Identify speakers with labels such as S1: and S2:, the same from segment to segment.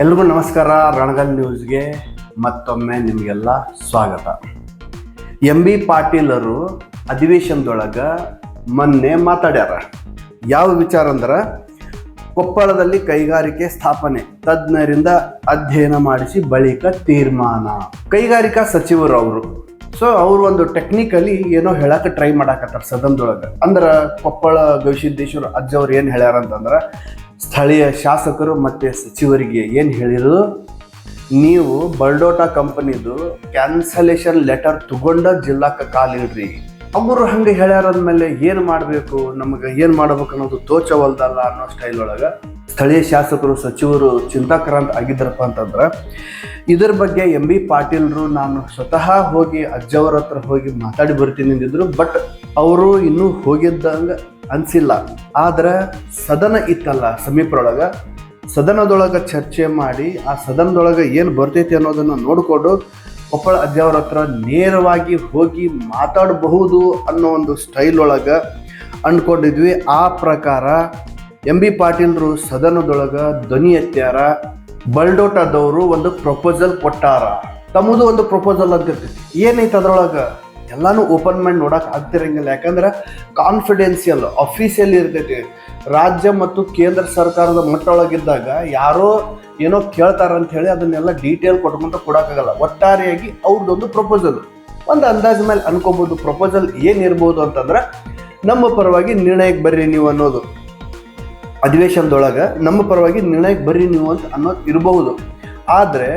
S1: ಎಲ್ರಿಗೂ ನಮಸ್ಕಾರ, ರಣಗಲ್ ನ್ಯೂಸ್ಗೆ ಮತ್ತೊಮ್ಮೆ ನಿಮಗೆಲ್ಲ ಸ್ವಾಗತ. ಎಂ ಬಿ ಪಾಟೀಲರು ಅಧಿವೇಶನದೊಳಗೆ ಮೊನ್ನೆ ಮಾತಾಡ್ಯಾರ. ಯಾವ ವಿಚಾರ ಅಂದ್ರೆ, ಕೊಪ್ಪಳದಲ್ಲಿ ಕೈಗಾರಿಕೆ ಸ್ಥಾಪನೆ, ತಜ್ಞರಿಂದ ಅಧ್ಯಯನ ಮಾಡಿಸಿ ಬಳಿಕ ತೀರ್ಮಾನ. ಕೈಗಾರಿಕಾ ಸಚಿವರು ಅವರು. ಸೊ ಅವ್ರು ಒಂದು ಟೆಕ್ನಿಕಲಿ ಏನೋ ಹೇಳಕ್ಕೆ ಟ್ರೈ ಮಾಡಾಕತ್ತಾರ ಸದನದೊಳಗೆ. ಅಂದ್ರೆ, ಕೊಪ್ಪಳ ಗವಿಸಿದ್ದೇಶ್ವರ ಅಜ್ಜವ್ರು ಏನು ಹೇಳ್ಯಾರ ಅಂತಂದ್ರೆ ಸ್ಥಳೀಯ ಶಾಸಕರು ಮತ್ತು ಸಚಿವರಿಗೆ ಏನು ಹೇಳಿದರು ನೀವು ಬಲ್ಡೋಟಾ ಕಂಪನಿದು ಕ್ಯಾನ್ಸಲೇಷನ್ ಲೆಟರ್ ತಗೊಂಡ ಜಿಲ್ಲಾಕ್ಕೆ ಕಾಲಿಡ್ರಿ ಅವರು ಹಂಗೆ ಹೇಳ್ಯಾರ ಅಂದ್ಮೇಲೆ ಏನು ಮಾಡಬೇಕು? ನಮಗೆ ಏನು ಮಾಡಬೇಕು ಅನ್ನೋದು ತೋಚವಲ್ದಲ್ಲ ಅನ್ನೋ ಸ್ಟೈಲ್ ಒಳಗೆ ಸ್ಥಳೀಯ ಶಾಸಕರು, ಸಚಿವರು ಚಿಂತಾಕ್ರಾಂತ ಆಗಿದ್ರಪ್ಪ ಅಂತಂದ್ರೆ, ಇದರ ಬಗ್ಗೆ ಎಂ ಬಿ ಪಾಟೀಲ್ರು ನಾನು ಸ್ವತಃ ಹೋಗಿ ಅಜ್ಜವರ ಹತ್ರ ಹೋಗಿ ಮಾತಾಡಿ ಬರ್ತೀನಿ ಅಂದಿದ್ರು ಬಟ್ ಅವರು ಇನ್ನೂ ಹೋಗಿದ್ದಂಗೆ ಅನ್ಸಿಲ್ಲ. ಆದ್ರೆ ಸದನ ಇತ್ತಲ್ಲ ಸಮೀಪರೊಳಗೆ ಸದನದೊಳಗೆ ಚರ್ಚೆ ಮಾಡಿ ಆ ಸದನದೊಳಗೆ ಏನು ಬರ್ತೈತಿ ಅನ್ನೋದನ್ನು ನೋಡಿಕೊಂಡು ಕೊಪ್ಪಳ ಅಜ್ಜವ್ರ ಹತ್ರ ನೇರವಾಗಿ ಹೋಗಿ ಮಾತಾಡಬಹುದು ಅನ್ನೋ ಒಂದು ಸ್ಟೈಲ್ ಒಳಗೆ ಅಂದ್ಕೊಂಡಿದ್ವಿ ಆ ಪ್ರಕಾರ ಎಂ ಬಿ ಪಾಟೀಲ್ರು ಸದನದೊಳಗೆ ಧ್ವನಿ ಎತ್ತಾರ ಬಲ್ಡೋಟದವರು ಒಂದು ಪ್ರಪೋಸಲ್ ಕೊಟ್ಟಾರ. ತಮ್ಮದು ಒಂದು ಪ್ರಪೋಸಲ್ ಅಂತ ಏನೈತೆ ಅದ್ರೊಳಗೆ? ಎಲ್ಲಾನು ಓಪನ್ ಮಾಡಿ ನೋಡಕ್ ಆಗ್ತಿರಂಗಿಲ್ಲ. ಯಾಕಂದ್ರೆ ಕಾನ್ಫಿಡೆನ್ಸಿಯಲ್ ಅಫೀಸಿಯಲ್ ಇರ್ತೈತಿ. ರಾಜ್ಯ ಮತ್ತು ಕೇಂದ್ರ ಸರ್ಕಾರದ ಮಟ್ಟೊಳಗಿದ್ದಾಗ ಯಾರೋ ಏನೋ ಕೇಳ್ತಾರ ಅಂತ ಹೇಳಿ ಅದನ್ನೆಲ್ಲ ಡೀಟೇಲ್ ಕೊಟ್ಕೊಂತ ಕೊಡೋಕ್ಕಾಗಲ್ಲ. ಒಟ್ಟಾರೆಯಾಗಿ ಅವ್ರದ್ದೊಂದು ಪ್ರಪೋಸಲ್ ಒಂದು ಅಂದಾಜು ಮೇಲೆ ಅನ್ಕೋಬಹುದು ಪ್ರಪೋಸಲ್ ಏನಿರ್ಬೋದು ಅಂತಂದ್ರೆ ನಮ್ಮ ಪರವಾಗಿ ನಿರ್ಣಯಕ್ಕೆ ಬರ್ರಿ ನೀವು ಅನ್ನೋದು. ಅಧಿವೇಶನದೊಳಗೆ ನಮ್ಮ ಪರವಾಗಿ ನಿರ್ಣಯಕ್ಕೆ ಬರ್ರಿ ನೀವು ಅಂತ ಅನ್ನೋದು ಇರಬಹುದು. ಆದರೆ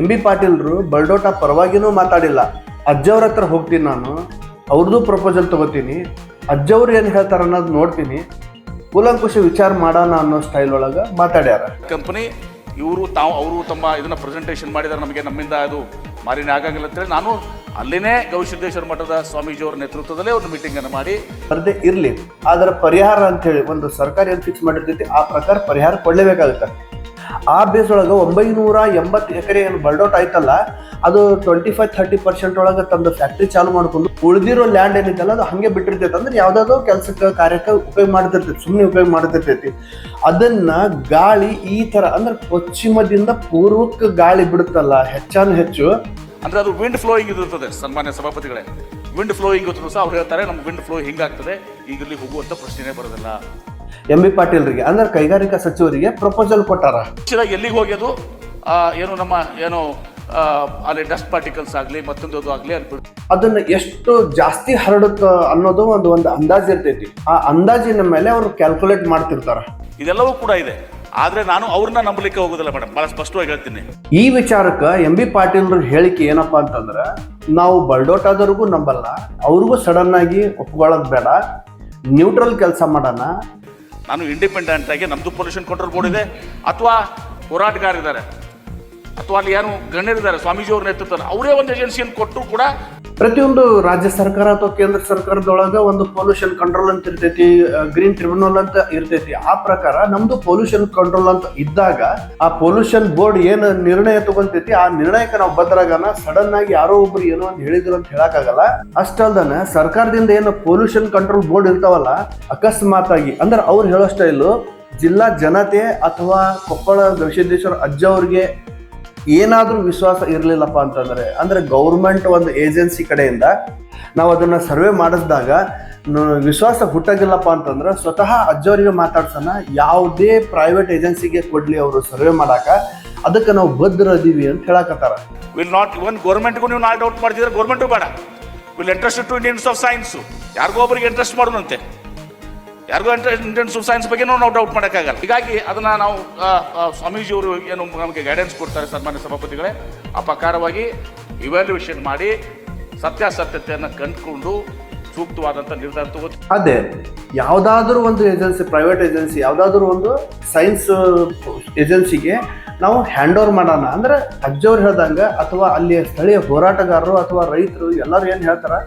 S1: ಎಂ ಬಿ ಪಾಟೀಲ್ರು, ಬಲ್ಡೋಟ ಪರವಾಗಿನೂ ಮಾತಾಡಿಲ್ಲ. ಅಜ್ಜವ್ರ ಹತ್ರ ಹೋಗ್ತೀನಿ ನಾನು ಅವ್ರದ್ದು ಪ್ರಪೋಸಲ್ ತಗೋತೀನಿ ಅಜ್ಜವ್ರು ಏನು ಹೇಳ್ತಾರ ಅನ್ನೋದು ನೋಡ್ತೀನಿ ಕೂಲಂಕುಶ ವಿಚಾರ ಮಾಡೋಣ ಅನ್ನೋ ಸ್ಟೈಲ್ ಒಳಗೆ ಮಾತಾಡ್ಯಾರ.
S2: ಕಂಪನಿ ಇವರು ತಾವು ಅವರು ತಮ್ಮ ಇದನ್ನ ಪ್ರೆಸೆಂಟೇಷನ್ ಮಾಡಿದ್ದಾರೆ ನಮಗೆ ನಮ್ಮಿಂದ ಅದು ಮಾರಿನ ಆಗಂಗಿಲ್ಲ ಅಂತೇಳಿ ನಾನು ಅಲ್ಲಿನೇ ಗೌಸಿದ್ದೇಶ್ವರ ಮಠದ ಸ್ವಾಮೀಜಿಯವರ ನೇತೃತ್ವದಲ್ಲೇ ಒಂದು ಮೀಟಿಂಗನ್ನು ಮಾಡಿ.
S1: ಸ್ಪರ್ಧೆ ಇರಲಿ ಅದರ ಪರಿಹಾರ ಅಂತೇಳಿ ಒಂದು ಸರ್ಕಾರ ಏನು ಫಿಕ್ಸ್ ಮಾಡಿರ್ತೈತಿ ಆ ಪ್ರಕಾರ ಪರಿಹಾರ ಕೊಡಲೇಬೇಕಾಗುತ್ತೆ. ಆ ಬೇಸ್ ಒಳಗೆ ಒಂಬೈನೂರ ಎಂಬತ್ತು ಎಕರೆ ಏನು ಬರ್ಡೌಟ್ ಆಯ್ತಲ್ಲ, ಅದು ಟ್ವೆಂಟಿ ಫೈವ್ ತರ್ಟಿ ಪರ್ಸೆಂಟ್ ಒಳಗೆ ತಂದು ಫ್ಯಾಕ್ಟ್ರಿ ಚಾಲು ಮಾಡ್ಕೊಂಡು ಉಳಿದಿರೋ ಲ್ಯಾಂಡ್ ಏನಿತ್ತಲ್ಲ, ಅದು ಹಾಗೆ ಬಿಟ್ಟಿರ್ತೈತೆ. ಅಂದ್ರೆ ಯಾವುದಾದ್ರು ಕೆಲಸಕ್ಕೆ, ಕಾರ್ಯಕ್ಕೆ ಉಪಯೋಗ ಮಾಡ್ತಿರ್ತೈತಿ ಸುಮ್ಮನೆ ಉಪಯೋಗ ಮಾಡ್ತಿರ್ತೈತಿ. ಅದನ್ನ ಗಾಳಿ ಈ ತರ ಅಂದ್ರೆ ಪಶ್ಚಿಮದಿಂದ ಪೂರ್ವಕ್ಕೆ ಗಾಳಿ ಬಿಡುತ್ತಲ್ಲ, ಹೆಚ್ಚಾನು ಹೆಚ್ಚು.
S2: ಅಂದ್ರೆ ಅದು ವಿಂಡ್ ಫ್ಲೋಯಿಂಗ್ ಇರುತ್ತದೆ ಸನ್ಮಾನ್ಯ ಸಭಾಪತಿಗಳೇ. ವಿಂಡ್ ಫ್ಲೋಯಿಂಗ್ ಸಹ ಅವ್ರು ಹೇಳ್ತಾರೆ, ನಮ್ಗೆ ವಿಂಡ್ ಫ್ಲೋ ಹಿಂಗಾಗ್ತದೆ ಈಗ ಇಲ್ಲಿ ಹೋಗುವಂತ ಪ್ರಶ್ನೆನೇ ಬರೋದಿಲ್ಲ.
S1: ಎಂ ಬಿ ಪಾಟೀಲ್ರಿಗೆ ಅಂದ್ರೆ ಕೈಗಾರಿಕಾ ಸಚಿವರಿಗೆ ಪ್ರಪೋಸಲ್ ಕೊಟ್ಟಾರ?
S2: ಎಲ್ಲಿಗೆ ಹೋಗ್ಯದು? ಆ, ಏನು ನಮ್ಮ ಏನು ಅಲ್ಲಿ ಡಸ್ಟ್ ಪಾರ್ಟಿಕಲ್ಸ್ ಆಗಲಿ ಮತ್ತೊಂದು ಆಗಲಿ ಅನ್ಬಿಟ್ಟು
S1: ಅದನ್ನ ಎಷ್ಟು ಜಾಸ್ತಿ ಹರಡುತ್ತ ಅನ್ನೋದು ಒಂದು ಒಂದು ಅಂದಾಜು ಇರ್ತೈತಿ. ಆ ಅಂದಾಜಿನ ಮೇಲೆ ಅವರು ಕ್ಯಾಲ್ಕುಲೇಟ್ ಮಾಡ್ತಿರ್ತಾರ.
S2: ಇದೆಲ್ಲವೂ ಕೂಡ ಇದೆ. ಆದ್ರೆ ನಾನು ಅವ್ರನ್ನ ನಂಬಲಿಕ್ಕೆ ಹೋಗೋದಿಲ್ಲ ಮೇಡಮ್. ಬಹಳ ಸ್ಪಷ್ಟವಾಗಿ ಹೇಳ್ತೀನಿ.
S1: ಈ ವಿಚಾರಕ್ಕೆ ಎಂ ಬಿ ಪಾಟೀಲ್ರ ಹೇಳಿಕೆ ಏನಪ್ಪಾ ಅಂತಂದ್ರೆ ನಾವು ಬಲ್ಡೋಟಾದವ್ರಿಗೂ ನಂಬಲ್ಲ ಅವ್ರಿಗೂ ಸಡನ್ ಆಗಿ ಒಪ್ಕೊಳ್ಳೋದು ಬೇಡ ನ್ಯೂಟ್ರಲ್ ಕೆಲಸ ಮಾಡೋಣ
S2: ನಾನು ಇಂಡಿಪೆಂಡೆಂಟ್ ಆಗಿ ನಮ್ಮದು ಪೊಲ್ಯೂಷನ್ ಕಂಟ್ರೋಲ್ ಬೋರ್ಡ್ ಇದೆ. ಅಥವಾ ಹೋರಾಟಗಾರರಿದ್ದಾರೆ ಅಥವಾ ಅಲ್ಲಿ ಯಾರು ಗಣ್ಯರಿದ್ದಾರೆ ಸ್ವಾಮೀಜಿ ಅವ್ರ ನೇತೃತ್ವದಲ್ಲಿ ಅವರೇ ಒಂದು ಏಜೆನ್ಸಿಯನ್ನು ಕೊಟ್ಟರು ಕೂಡ
S1: ಪ್ರತಿಯೊಂದು ರಾಜ್ಯ ಸರ್ಕಾರ ಅಥವಾ ಕೇಂದ್ರ ಸರ್ಕಾರದೊಳಗ ಒಂದು ಪೊಲ್ಯೂಷನ್ ಕಂಟ್ರೋಲ್ ಅಂತ ಇರ್ತೈತಿ ಗ್ರೀನ್ ಟ್ರಿಬ್ಯುನಲ್ ಅಂತ ಇರ್ತೈತಿ. ಆ ಪ್ರಕಾರ ನಮ್ದು ಪೊಲ್ಯೂಷನ್ ಕಂಟ್ರೋಲ್ ಅಂತ ಇದ್ದಾಗ ಆ ಪೊಲ್ಯೂಷನ್ ಬೋರ್ಡ್ ಏನು ನಿರ್ಣಯ ತಗೊಂತೈತಿ? ಆ ನಿರ್ಣಯಕ್ಕೆ ನಾವು ಬದ್ರಾಗನ ಸಡನ್ ಆಗಿ ಯಾರೋ ಒಬ್ರು ಏನೋ ಅಂತ ಹೇಳಿದ್ರು ಅಂತ ಹೇಳಕ್ಕಾಗಲ್ಲ. ಅಷ್ಟಲ್ದನ ಸರ್ಕಾರದಿಂದ ಏನು ಪೊಲ್ಯೂಷನ್ ಕಂಟ್ರೋಲ್ ಬೋರ್ಡ್ ಇರ್ತಾವಲ್ಲ ಅಕಸ್ಮಾತ್ ಆಗಿ ಅಂದ್ರೆ ಅವ್ರು ಹೇಳೋ ಸ್ಟೈಲು ಜಿಲ್ಲಾ ಜನತೆ ಅಥವಾ ಕೊಪ್ಪಳ ಗವಿಸಿದ್ದೇಶ್ವರ ಅಜ್ಜವ್ರಿಗೆ ಏನಾದರೂ ವಿಶ್ವಾಸ ಇರಲಿಲ್ಲಪ್ಪ ಅಂತಂದ್ರೆ, ಅಂದ್ರೆ ಗೌರ್ಮೆಂಟ್ ಒಂದು ಏಜೆನ್ಸಿ ಕಡೆಯಿಂದ ನಾವು ಅದನ್ನ ಸರ್ವೆ ಮಾಡಿಸಿದಾಗ ವಿಶ್ವಾಸ ಹುಟ್ಟಾಗಿಲ್ಲಪ್ಪ ಅಂತಂದ್ರೆ ಸ್ವತಃ ಅಜ್ಜವರಿಗೆ ಮಾತಾಡ್ಸೋಣ, ಯಾವುದೇ ಪ್ರೈವೇಟ್ ಏಜೆನ್ಸಿಗೆ ಕೊಡ್ಲಿ ಅವರು ಸರ್ವೆ ಮಾಡಾಕ, ಅದಕ್ಕೆ ನಾವು ಬದ್ಧರದೀವಿ ಅಂತ ಹೇಳಕತ್ತಾರ.
S2: ವಿಲ್ ನಾಟ್ ಇವನ್ ಗೌರ್ಮೆಂಟ್ಗೂ ನೀವು ನಾಟ್ ಔಟ್ ಮಾಡಿದ್ರೆ ಗೌರ್ಮೆಂಟು ಬೇಡ. Will interest to Indians of science ಯಾರಿಗೋ ಒಬ್ಬರಿಗೆ ಇಂಟ್ರೆಸ್ಟ್ ಮಾಡೋಣಂತೆ. ಯಾರಿಗೂ ಇಂಡಿಯನ್ ಸೈನ್ಸ್ ಬಗ್ಗೆ ನಾವು ಡೌಟ್ ಮಾಡೋಕ್ಕಾಗಲ್ಲ. ಹೀಗಾಗಿ ಅದನ್ನ ನಾವು ಸ್ವಾಮೀಜಿಯವರು ಏನು ನಮಗೆ ಗೈಡೆನ್ಸ್ ಕೊಡ್ತಾರೆ ಸನ್ಮಾನ್ಯ ಸಭಾಪತಿಗಳೇ, ಆ ಪ್ರಕಾರವಾಗಿ ಇವ್ಯಾಲ್ಯೂಯೇಷನ್ ಮಾಡಿ ಸತ್ಯಾಸತ್ಯತೆಯನ್ನು ಕಂಡುಕೊಂಡು ಸೂಕ್ತವಾದಂಥ ನಿರ್ಧಾರ ತಗೋತೀವಿ.
S1: ಅದೇ, ಯಾವುದಾದ್ರೂ ಒಂದು ಏಜೆನ್ಸಿ ಪ್ರೈವೇಟ್ ಏಜೆನ್ಸಿ ಯಾವುದಾದ್ರೂ ಒಂದು ಸೈನ್ಸ್ ಏಜೆನ್ಸಿಗೆ ನಾವು ಹ್ಯಾಂಡ್ ಓವರ್ ಮಾಡೋಣ. ಅಂದ್ರೆ ಅಜ್ಜವ್ರು ಹೇಳ್ದಂಗೆ, ಅಥವಾ ಅಲ್ಲಿ ಸ್ಥಳೀಯ ಹೋರಾಟಗಾರರು ಅಥವಾ ರೈತರು ಎಲ್ಲರೂ ಏನು ಹೇಳ್ತಾರೆ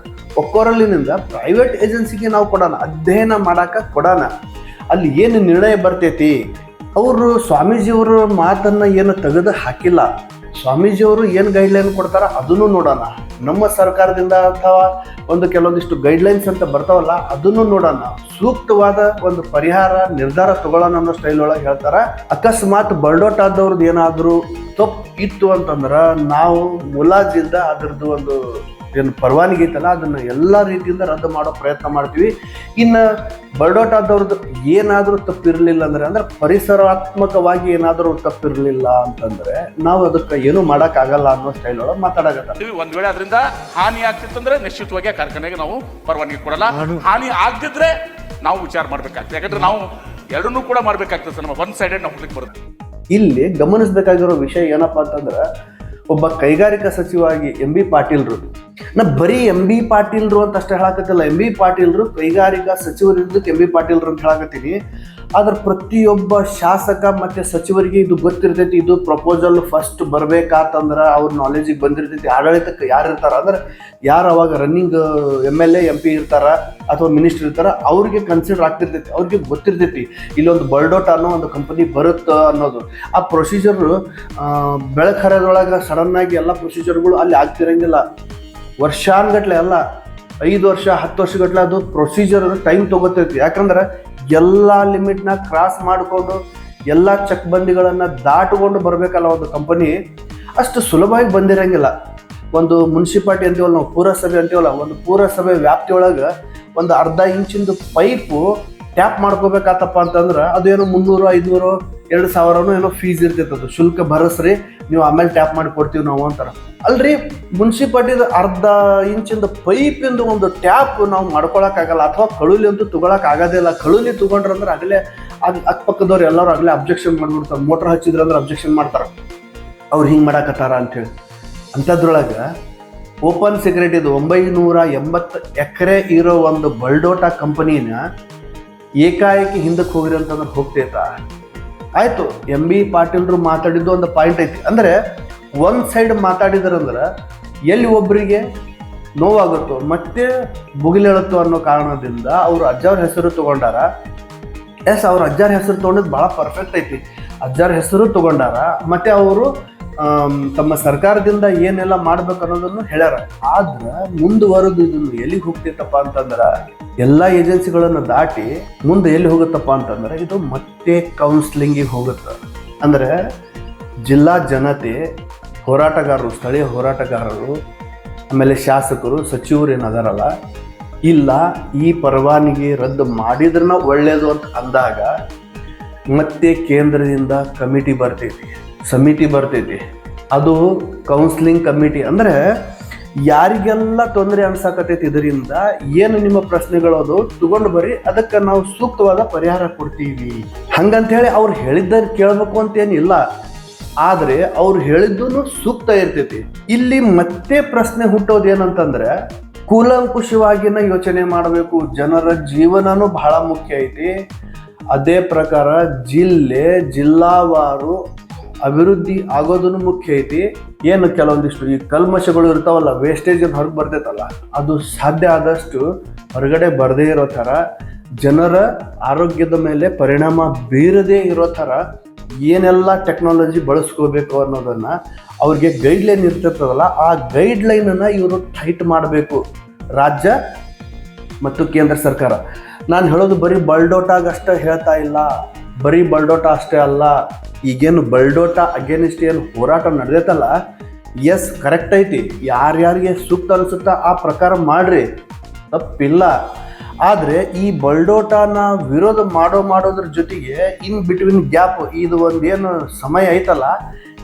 S1: ಒಕ್ಕೋರಲ್ಲಿನಿಂದ ಪ್ರೈವೇಟ್ ಏಜೆನ್ಸಿಗೆ ನಾವು ಕೊಡೋಣ, ಅಧ್ಯಯನ ಮಾಡಾಕ ಕೊಡೋಣ. ಅಲ್ಲಿ ಏನು ನಿರ್ಣಯ ಬರ್ತೈತಿ? ಅವರು ಸ್ವಾಮೀಜಿಯವರು ಮಾತನ್ನ ಏನು ತೆಗೆದು ಹಾಕಿಲ್ಲ. ಸ್ವಾಮೀಜಿಯವರು ಏನು ಗೈಡ್ಲೈನ್ ಕೊಡ್ತಾರ ಅದನ್ನು ನೋಡೋಣ. ನಮ್ಮ ಸರ್ಕಾರದಿಂದ ಅಥವಾ ಒಂದು ಕೆಲವೊಂದಿಷ್ಟು ಗೈಡ್ಲೈನ್ಸ್ ಅಂತ ಬರ್ತಾವಲ್ಲ, ಅದನ್ನು ನೋಡೋಣ. ಸೂಕ್ತವಾದ ಒಂದು ಪರಿಹಾರ, ನಿರ್ಧಾರ ತಗೊಳ್ಳೋಣ ಅನ್ನೋ ಸ್ಟೈಲ್ ಒಳಗೆ ಹೇಳ್ತಾರೆ. ಅಕಸ್ಮಾತ್ ಬರ್ಡೋಟ್ ಆದವ್ರದ್ದು ಏನಾದರೂ ತಪ್ಪು ಇತ್ತು ಅಂತಂದ್ರೆ ನಾವು ಮುಲಾಜಿಂದ ಅದರದ್ದು ಒಂದು ಏನು ಪರವಾನಗಿ ಐತಲ್ಲ ಅದನ್ನು ಎಲ್ಲ ರೀತಿಯಿಂದ ರದ್ದು ಮಾಡೋ ಪ್ರಯತ್ನ ಮಾಡ್ತೀವಿ. ಇನ್ನು ಬರ್ಡೋಟಾದವ್ರದ್ದು ಏನಾದರೂ ತಪ್ಪಿರಲಿಲ್ಲ ಅಂದ್ರೆ ಅಂದ್ರೆ ಪರಿಸರಾತ್ಮಕವಾಗಿ ಏನಾದರೂ ತಪ್ಪಿರಲಿಲ್ಲ ಅಂತಂದ್ರೆ ನಾವು ಅದಕ್ಕೆ ಏನೂ ಮಾಡೋಕ್ಕಾಗಲ್ಲ ಅನ್ನೋ ಸ್ಟೈಲ್ ಒಳಗೆ ಮಾತಾಡಕತ್ತೀವಿ.
S2: ಒಂದು ವೇಳೆ ಅದರಿಂದ ಹಾನಿ ಆಗ್ತಿತ್ತಂದ್ರೆ ನಿಶ್ಚಿತವಾಗಿ ಕಾರ್ಖಾನೆಗೆ ನಾವು ಪರವಾನಗಿ ಕೊಡಲ್ಲ. ಹಾನಿ ಆಗ್ತಿದ್ರೆ ನಾವು ವಿಚಾರ ಮಾಡಬೇಕಾಗ್ತದೆ. ಯಾಕಂದ್ರೆ ನಾವು ಎರಡನ್ನೂ ಕೂಡ ಮಾಡಬೇಕಾಗ್ತದೆ ಸರ್ ನಮ್ಮ ಒನ್ ಸೈಡೆಡ್ ನಾವು ಹೋಗ್ಲಿಕ್ಕೆ ಬರುತ್ತೆ.
S1: ಇಲ್ಲಿ ಗಮನಿಸಬೇಕಾಗಿರೋ ವಿಷಯ ಏನಪ್ಪಾ ಅಂತಂದ್ರೆ ಒಬ್ಬ ಕೈಗಾರಿಕಾ ಸಚಿವಾಗಿ ಎಂ ಬಿ ಪಾಟೀಲ್ರು. ನಾ ಬರೀ ಎಂ ಬಿ ಪಾಟೀಲ್ರು ಅಂತ ಅಷ್ಟೇ ಹೇಳಕತ್ತಿಲ್ಲ. ಎಂ ಬಿ ಪಾಟೀಲ್ರು ಕೈಗಾರಿಕಾ ಸಚಿವರಿದ್ದಕ್ಕೆ ಎಂ ಬಿ ಪಾಟೀಲ್ರು ಅಂತ ಹೇಳಕತ್ತೀನಿ. ಆದ್ರೆ ಪ್ರತಿಯೊಬ್ಬ ಶಾಸಕ ಮತ್ತೆ ಸಚಿವರಿಗೆ ಇದು ಗೊತ್ತಿರ್ತೈತಿ, ಇದು ಪ್ರಪೋಸಲ್ ಫಸ್ಟ್ ಬರ್ಬೇಕಾತಂದ್ರ ಅವ್ರ ನಾಲೆಜಿಗೆ ಬಂದಿರ್ತೈತಿ. ಆಡಳಿತಕ್ಕೆ ಯಾರು ಇರ್ತಾರ? ಅಂದ್ರೆ ಯಾರು ಅವಾಗ running M L A M P ಇರ್ತಾರ ಅಥವಾ ಮಿನಿಸ್ಟರ್ ಇರ್ತಾರ, ಅವ್ರಿಗೆ ಕನ್ಸಿಡರ್ ಆಗ್ತಿರ್ತೈತಿ, ಅವ್ರಿಗೆ ಗೊತ್ತಿರ್ತೈತಿ ಇಲ್ಲೊಂದು ಬರ್ಡೋಟ್ ಅನ್ನೋ ಒಂದು ಕಂಪನಿ ಬರುತ್ತೆ ಅನ್ನೋದು. ಆ ಪ್ರೊಸೀಜರ್ ಬೆಳಕರದೊಳಗೆ ಸಡನ್ ಆಗಿ ಎಲ್ಲ ಪ್ರೊಸೀಜರ್ಗಳು ಅಲ್ಲಿ ಆಗ್ತಿರಂಗಿಲ್ಲ. ವರ್ಷಾನ್ಗಟ್ಲೆ ಅಲ್ಲ, ಐದು ವರ್ಷ, ಹತ್ತು ವರ್ಷಗಟ್ಲೆ ಅದು ಪ್ರೊಸೀಜರ್ ಟೈಮ್ ತಗೋತೈತಿ. ಯಾಕಂದ್ರೆ ಎಲ್ಲ ಲಿಮಿಟ್ನ ಕ್ರಾಸ್ ಮಾಡಿಕೊಂಡು ಎಲ್ಲ ಚೆಕ್ ಬಂದಿಗಳನ್ನು ದಾಟಿಕೊಂಡು ಬರಬೇಕಲ್ಲ ಒಂದು ಕಂಪನಿ ಅಷ್ಟು ಸುಲಭವಾಗಿ ಬಂದಿರಂಗಿಲ್ಲ. ಒಂದು ಮುನ್ಸಿಪಾಲ್ಟಿ ಅಂತೀವಲ್ಲ ನಾವು ಪೂರಸಭೆ ಅಂತೀವಲ್ಲ, ಒಂದು ಪೂರಸಭೆ ವ್ಯಾಪ್ತಿಯೊಳಗೆ ಒಂದು ಅರ್ಧ ಇಂಚಿಂದು ಪೈಪು ಟ್ಯಾಪ್ ಮಾಡ್ಕೋಬೇಕಾತಪ್ಪ ಅಂತಂದ್ರೆ ಅದೇನು ಮುನ್ನೂರು ಐದುನೂರು ಎರಡು ಸಾವಿರನೂ ಏನೋ ಫೀಸ್ ಇರ್ತೈತೆ ಅದು. ಶುಲ್ಕ ಭರಸ್ರಿ, ನೀವು ಆಮೇಲೆ ಟ್ಯಾಪ್ ಮಾಡಿ ಕೊಡ್ತೀವಿ ನಾವು ಅಂತಾರೆ. ಅಲ್ರಿ, ಮುನ್ಸಿಪಾಲ್ಟಿದ ಅರ್ಧ ಇಂಚಿಂದ ಪೈಪಿಂದ ಒಂದು ಟ್ಯಾಪ್ ನಾವು ಮಾಡ್ಕೊಳಕ್ಕಾಗಲ್ಲ, ಅಥವಾ ಕಳುಲಿ ಅಂತೂ ಆಗೋದಿಲ್ಲ ಕಳುಲಿ ತಗೊಂಡ್ರೆ ಅಂದ್ರೆ ಆಗಲೇ ಅದು ಅಕ್ಕಪಕ್ಕದವ್ರು ಎಲ್ಲರೂ ಆಗಲೇ ಅಬ್ಜೆಕ್ಷನ್ ಮಾಡ್ಬಿಡ್ತಾರೆ. ಮೋಟ್ರ್ ಹಚ್ಚಿದ್ರೆ ಅಂದ್ರೆ ಅಬ್ಜೆಕ್ಷನ್ ಮಾಡ್ತಾರೆ. ಅವ್ರು ಹಿಂಗೆ ಮಾಡಾಕತ್ತಾರ ಅಂತೇಳಿ. ಅಂಥದ್ರೊಳಗೆ ಓಪನ್ ಸೀಕ್ರೆಟ್ ಇದು ಒಂಬೈನೂರ ಎಂಬತ್ತು ಎಕರೆ ಇರೋ ಒಂದು ಬಲ್ಡೋಟಾ ಕಂಪನಿನ ಏಕಾಏಕಿ ಹಿಂದಕ್ಕೆ ಹೋಗಿರಿ ಅಂತಂದ್ರೆ ಹೋಗ್ತೈತಾ? ಆಯ್ತು ಎಂ ಬಿ ಪಾಟೀಲ್ರು ಮಾತಾಡಿದ್ದು ಒಂದು ಪಾಯಿಂಟ್ ಐತಿ. ಅಂದ್ರೆ, ಒಂದು ಸೈಡ್ ಮಾತಾಡಿದ್ರಂದ್ರೆ, ಎಲ್ಲಿ ಒಬ್ಬರಿಗೆ ನೋವಾಗುತ್ತೋ, ಮತ್ತೆ ಮುಗಿಲೇಳುತ್ತೋ ಅನ್ನೋ ಕಾರಣದಿಂದ ಅವರು ಅಜ್ಜವ್ರ ಹೆಸರು ತಗೊಂಡಾರ. ಎಸ್, ಅವ್ರ ಅಜ್ಜಾರ ಹೆಸರು ತೊಗೊಂಡಿದ್ದು ಭಾಳ ಪರ್ಫೆಕ್ಟ್ ಐತಿ. ಅಜ್ಜಾರ ಹೆಸರು ತಗೊಂಡಾರ, ಮತ್ತೆ ಅವರು ತಮ್ಮ ಸರ್ಕಾರದಿಂದ ಏನೆಲ್ಲ ಮಾಡ್ಬೇಕು ಅನ್ನೋದನ್ನು ಹೇಳ್ಯಾರ. ಆದ್ರೆ, ಮುಂದುವರೆದು ಇದನ್ನು ಎಲ್ಲಿಗೆ ಹೋಗ್ತಿತ್ತಪ್ಪ ಅಂತಂದ್ರ ಎಲ್ಲ ಏಜೆನ್ಸಿಗಳನ್ನು ದಾಟಿ ಮುಂದೆ ಎಲ್ಲಿ ಹೋಗುತ್ತಪ್ಪ ಅಂತಂದ್ರೆ ಇದು ಮತ್ತೆ ಕೌನ್ಸ್ಲಿಂಗಿಗೆ ಹೋಗುತ್ತೆ. ಅಂದ್ರೆ ಜಿಲ್ಲಾ ಜನತೆ, ಹೋರಾಟಗಾರರು, ಸ್ಥಳೀಯ ಹೋರಾಟಗಾರರು, ಆಮೇಲೆ ಶಾಸಕರು, ಸಚಿವರು ಏನದಾರಲ್ಲ, ಇಲ್ಲ, ಈ ಪರವಾನಗಿ ರದ್ದು ಮಾಡಿದ್ರನ್ನ ಒಳ್ಳೆಯದು ಅಂತ ಅಂದಾಗ ಮತ್ತೆ ಕೇಂದ್ರದಿಂದ ಕಮಿಟಿ ಬರ್ತೈತಿ, ಸಮಿತಿ ಬರ್ತೈತಿ. ಅದು ಕೌನ್ಸ್ಲಿಂಗ್ ಕಮಿಟಿ. ಅಂದ್ರೆ ಯಾರಿಗೆಲ್ಲ ತೊಂದರೆ ಅನ್ಸಾಕತೈತಿ ಇದರಿಂದ ಏನು ನಿಮ್ಮ ಪ್ರಶ್ನೆಗಳು ಅದು ತಗೊಂಡು ಬರ್ರಿ, ಅದಕ್ಕೆ ನಾವು ಸೂಕ್ತವಾದ ಪರಿಹಾರ ಕೊಡ್ತೀವಿ. ಹಂಗಂತ ಹೇಳಿ ಅವ್ರು ಹೇಳಿದ್ದ ಕೇಳಬೇಕು ಅಂತೇನಿಲ್ಲ, ಆದರೆ ಅವ್ರು ಹೇಳಿದ್ದು ಸೂಕ್ತ ಇರ್ತೈತಿ. ಇಲ್ಲಿ ಮತ್ತೆ ಪ್ರಶ್ನೆ ಹುಟ್ಟೋದು ಏನಂತಂದ್ರೆ ಕೂಲಂಕುಷವಾಗಿನ ಯೋಚನೆ ಮಾಡಬೇಕು, ಜನರ ಜೀವನನೂ ಬಹಳ ಮುಖ್ಯ ಐತಿ. ಅದೇ ಪ್ರಕಾರ ಜಿಲ್ಲೆ, ಜಿಲ್ಲಾವಾರು ಅಭಿವೃದ್ಧಿ ಆಗೋದನ್ನು ಮುಖ್ಯ ಐತಿ. ಏನು ಕೆಲವೊಂದಿಷ್ಟು ಈ ಕಲ್ಮಶಗಳು ಇರ್ತಾವಲ್ಲ ವೇಸ್ಟೇಜ್ ಹೊರಗೆ ಬರ್ತೈತಲ್ಲ, ಅದು ಸಾಧ್ಯ ಆದಷ್ಟು ಹೊರಗಡೆ ಬರದೇ ಇರೋ ಥರ, ಜನರ ಆರೋಗ್ಯದ ಮೇಲೆ ಪರಿಣಾಮ ಬೀರದೇ ಇರೋ ಥರ ಏನೆಲ್ಲ ಟೆಕ್ನಾಲಜಿ ಬಳಸ್ಕೋಬೇಕು ಅನ್ನೋದನ್ನು ಅವ್ರಿಗೆ ಗೈಡ್ಲೈನ್ ಇರ್ತಿರ್ತದಲ್ಲ ಆ ಗೈಡ್ಲೈನನ್ನು ಇವರು ಟೈಟ್ ಮಾಡಬೇಕು. ರಾಜ್ಯ ಮತ್ತು ಕೇಂದ್ರ ಸರ್ಕಾರ. ನಾನು ಹೇಳೋದು ಬರೀ ಬಲ್ಡೌಟ್ ಅಷ್ಟೇ ಹೇಳ್ತಾ ಇಲ್ಲ. ಬರೀ ಬಲ್ಡೋಟ ಅಷ್ಟೇ ಅಲ್ಲ, ಈಗೇನು ಬಲ್ಡೋಟ ಅಗೇನಿಸ್ಟ್ ಏನು ಹೋರಾಟ ನಡೆದೈತಲ್ಲ? ಎಸ್ ಕರೆಕ್ಟ್ ಐತಿ. ಯಾರ್ಯಾರಿಗೆ ಸೂಕ್ತ ಅನ್ಸುತ್ತಾ ಆ ಪ್ರಕಾರ ಮಾಡ್ರಿ. ತಪ್ಪಿಲ್ಲ. ಆದರೆ ಈ ಬಲ್ಡೋಟನ ವಿರೋಧ ಮಾಡೋ ಮಾಡೋದ್ರ ಜೊತೆಗೆ ಇನ್ ಬಿಟ್ವೀನ್ ಗ್ಯಾಪ್ ಇದು ಒಂದೇನು ಸಮಯ ಐತಲ್ಲ,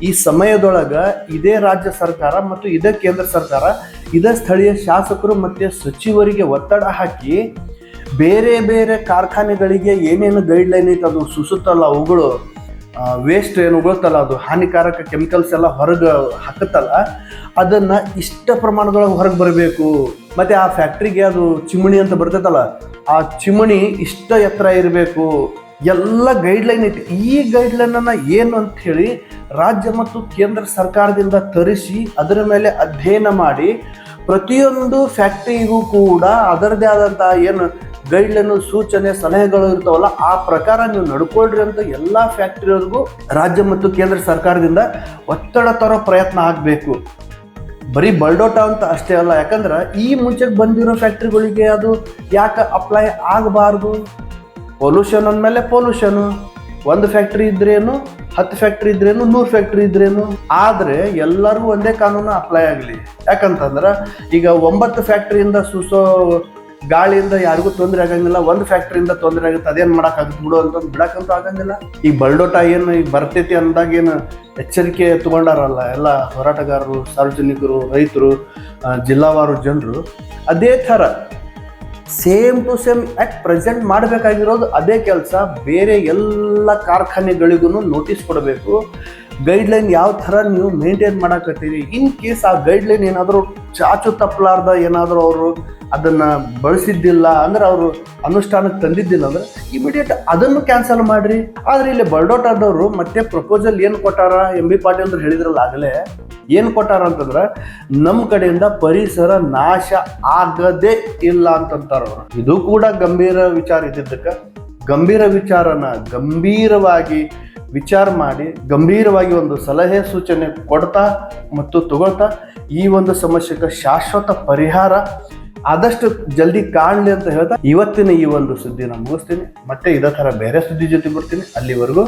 S1: ಈ ಸಮಯದೊಳಗೆ ಇದೇ ರಾಜ್ಯ ಸರ್ಕಾರ ಮತ್ತು ಇದೇ ಕೇಂದ್ರ ಸರ್ಕಾರ, ಇದೇ ಸ್ಥಳೀಯ ಶಾಸಕರು ಮತ್ತು ಸಚಿವರಿಗೆ ಒತ್ತಡ ಹಾಕಿ ಬೇರೆ ಬೇರೆ ಕಾರ್ಖಾನೆಗಳಿಗೆ ಏನೇನು ಗೈಡ್ಲೈನ್ ಐತೆ, ಅದು ಸುಸುತ್ತಲ್ಲ ಅವುಗಳು ವೇಸ್ಟ್ ಏನು ಉಗುಳುತ್ತಲ್ಲ ಅದು ಹಾನಿಕಾರಕ ಕೆಮಿಕಲ್ಸ್ ಎಲ್ಲ ಹೊರಗೆ ಹಾಕುತ್ತಲ್ಲ, ಅದನ್ನು ಇಷ್ಟ ಪ್ರಮಾಣದೊಳಗೆ ಹೊರಗೆ ಬರಬೇಕು. ಮತ್ತು ಆ ಫ್ಯಾಕ್ಟ್ರಿಗೆ ಅದು ಚಿಮಣಿ ಅಂತ ಬರ್ತೈತಲ್ಲ, ಆ ಚಿಮಣಿ ಇಷ್ಟ ಎತ್ತರ ಇರಬೇಕು. ಎಲ್ಲ ಗೈಡ್ಲೈನ್ ಐತಿ. ಈ ಗೈಡ್ಲೈನನ್ನು ಏನು ಅಂತ ಹೇಳಿ ರಾಜ್ಯ ಮತ್ತು ಕೇಂದ್ರ ಸರ್ಕಾರದಿಂದ ತರಿಸಿ, ಅದರ ಮೇಲೆ ಅಧ್ಯಯನ ಮಾಡಿ, ಪ್ರತಿಯೊಂದು ಫ್ಯಾಕ್ಟ್ರಿಗೂ ಕೂಡ ಅದರದೇ ಆದಂಥ ಏನು ಗೈಡ್ಲೈನು ಸೂಚನೆ, ಸಲಹೆಗಳು ಇರ್ತಾವಲ್ಲ, ಆ ಪ್ರಕಾರ ನೀವು ನಡ್ಕೊಳ್ರಿ ಅಂತ ಎಲ್ಲ ಫ್ಯಾಕ್ಟ್ರಿಯವ್ರಿಗೂ ರಾಜ್ಯ ಮತ್ತು ಕೇಂದ್ರ ಸರ್ಕಾರದಿಂದ ಒತ್ತಡ ತರೋ ಪ್ರಯತ್ನ ಆಗಬೇಕು. ಬರೀ ಬಲ್ಡೋಟ ಅಂತ ಅಷ್ಟೇ ಅಲ್ಲ, ಯಾಕಂದ್ರೆ ಈ ಮುಂಚೆಗೆ ಬಂದಿರೋ ಫ್ಯಾಕ್ಟ್ರಿಗಳಿಗೆ ಅದು ಯಾಕೆ ಅಪ್ಲೈ ಆಗಬಾರ್ದು? ಪೊಲ್ಯೂಷನ್ ಅಂದಮೇಲೆ ಪೊಲ್ಯೂಷನು ಒಂದು ಫ್ಯಾಕ್ಟ್ರಿ ಇದ್ರೇನು ಹತ್ತು ಫ್ಯಾಕ್ಟ್ರಿ ಇದ್ರೇನು ನೂರು ಫ್ಯಾಕ್ಟ್ರಿ ಇದ್ರೇನು? ಆದರೆ ಎಲ್ಲರಿಗೂ ಒಂದೇ ಕಾನೂನು ಅಪ್ಲೈ ಆಗಲಿ. ಯಾಕಂತಂದ್ರೆ ಈಗ ಒಂಬತ್ತು ಫ್ಯಾಕ್ಟ್ರಿಯಿಂದ ಸೂಸೋ ಗಾಳಿಯಿಂದ ಯಾರಿಗೂ ತೊಂದರೆ ಆಗಂಗಿಲ್ಲ, ಒಂದು ಫ್ಯಾಕ್ಟ್ರಿಯಿಂದ ತೊಂದರೆ ಆಗುತ್ತೆ, ಅದೇನು ಮಾಡೋಕ್ಕಾಗುತ್ತೆ ಬಿಡು ಅಂತಂದು ಬಿಡಕ್ಕಂತೂ ಆಗಂಗಿಲ್ಲ. ಈ ಬಲ್ಡೋಟ ಏನು ಈಗ ಬರ್ತೈತಿ ಅಂದಾಗ ಏನು ಎಚ್ಚರಿಕೆ ತಗೊಂಡಾರಲ್ಲ, ಎಲ್ಲ ಹೋರಾಟಗಾರರು, ಸಾರ್ವಜನಿಕರು, ರೈತರು ಜಿಲ್ಲಾವಾರು ಜನರು, ಅದೇ ಥರ same to same at present ಮಾಡಬೇಕಾಗಿರೋದು ಅದೇ ಕೆಲಸ, ಬೇರೆ ಎಲ್ಲ ಕಾರ್ಖಾನೆಗಳಿಗೂ ನೋಟಿಸ್ ಕೊಡಬೇಕು. ಗೈಡ್ಲೈನ್ ಯಾವ ಥರ ನೀವು ಮೇಂಟೈನ್ ಮಾಡಕತ್ತೀರಿ? ಇನ್ ಕೇಸ್ ಆ ಗೈಡ್ಲೈನ್ ಏನಾದರೂ ಚಾಚು ತಪ್ಪಲಾರ್ದ ಏನಾದರೂ ಅವರು ಅದನ್ನು ಬಳಸಿದ್ದಿಲ್ಲ ಅಂದ್ರೆ ಅವರು ಅನುಷ್ಠಾನಕ್ಕೆ ತಂದಿದ್ದಿಲ್ಲ ಅಂದ್ರೆ ಇಮಿಡಿಯೇಟ್ ಅದನ್ನು ಕ್ಯಾನ್ಸಲ್ ಮಾಡ್ರಿ. ಆದ್ರೆ ಇಲ್ಲಿ ಬರ್ಡೌಟ್ ಆದವರು ಮತ್ತೆ ಪ್ರಪೋಸಲ್ ಏನು ಕೊಟ್ಟಾರ ಎಂ ಬಿ ಪಾಟೀಲ್ ಅಂದ್ರೆ ಹೇಳಿದ್ರಲ್ಲ ಆಗಲೇ, ಏನು ಕೊಟ್ಟಾರ ಅಂತಂದ್ರೆ ನಮ್ಮ ಕಡೆಯಿಂದ ಪರಿಸರ ನಾಶ ಆಗದೇ ಇಲ್ಲ ಅಂತಂತಾರ ಅವರು. ಇದು ಕೂಡ ಗಂಭೀರ ವಿಚಾರ ಇದ್ದಿದ್ದಕ್ಕೆ. ಗಂಭೀರ ವಿಚಾರನ ಗಂಭೀರವಾಗಿ ವಿಚಾರ ಮಾಡಿ, ಗಂಭೀರವಾಗಿ ಒಂದು ಸಲಹೆ ಸೂಚನೆ ಕೊಡ್ತಾ ಮತ್ತು ತಗೊಳ್ತಾ ಈ ಒಂದು ಸಮಸ್ಯೆಗೆ ಶಾಶ್ವತ ಪರಿಹಾರ ಆದಷ್ಟು ಜಲ್ದಿ ಕಾಣಲಿ ಅಂತ ಹೇಳ್ತಾ ಇವತ್ತಿನ ಈ ಒಂದು ಸುದ್ದಿನ ಮುಗಿಸ್ತೀನಿ. ಮತ್ತೆ ಇದೇ ಥರ ಬೇರೆ ಸುದ್ದಿ ಜೊತೆ ಬರ್ತೀನಿ. ಅಲ್ಲಿವರೆಗೂ